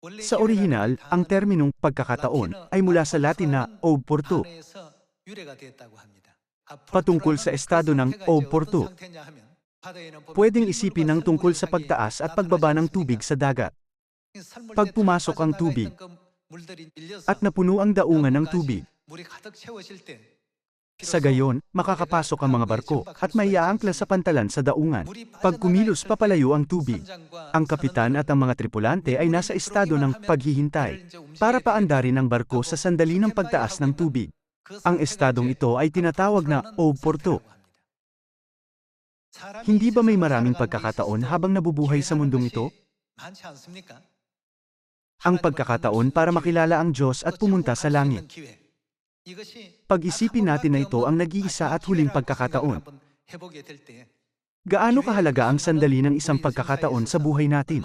Sa orihinal, ang terminong pagkakataon ay mula sa Latin na oportu, patungkol sa estado ng oportu. pwedeng isipin ng tungkol sa pagtaas at pagbaba ng tubig sa dagat. Pag pumasok ang tubig At napuno ang daungan ng tubig. Sa gayon, makakapasok ang mga barko at may aangkla sa pantalan sa daungan. Pag kumilos papalayo ang tubig, ang kapitan at ang mga tripulante ay nasa estado ng paghihintay para paandarin ang barko sa sandali ng pagtaas ng tubig. Ang estadong ito ay tinatawag na oporto. Hindi ba may maraming pagkakataon habang nabubuhay sa mundong ito? Ang pagkakataon para makilala ang Diyos at pumunta sa langit. Pag-isipin natin na ito ang nag-iisa at huling pagkakataon. Gaano kahalaga ang sandali ng isang pagkakataon sa buhay natin?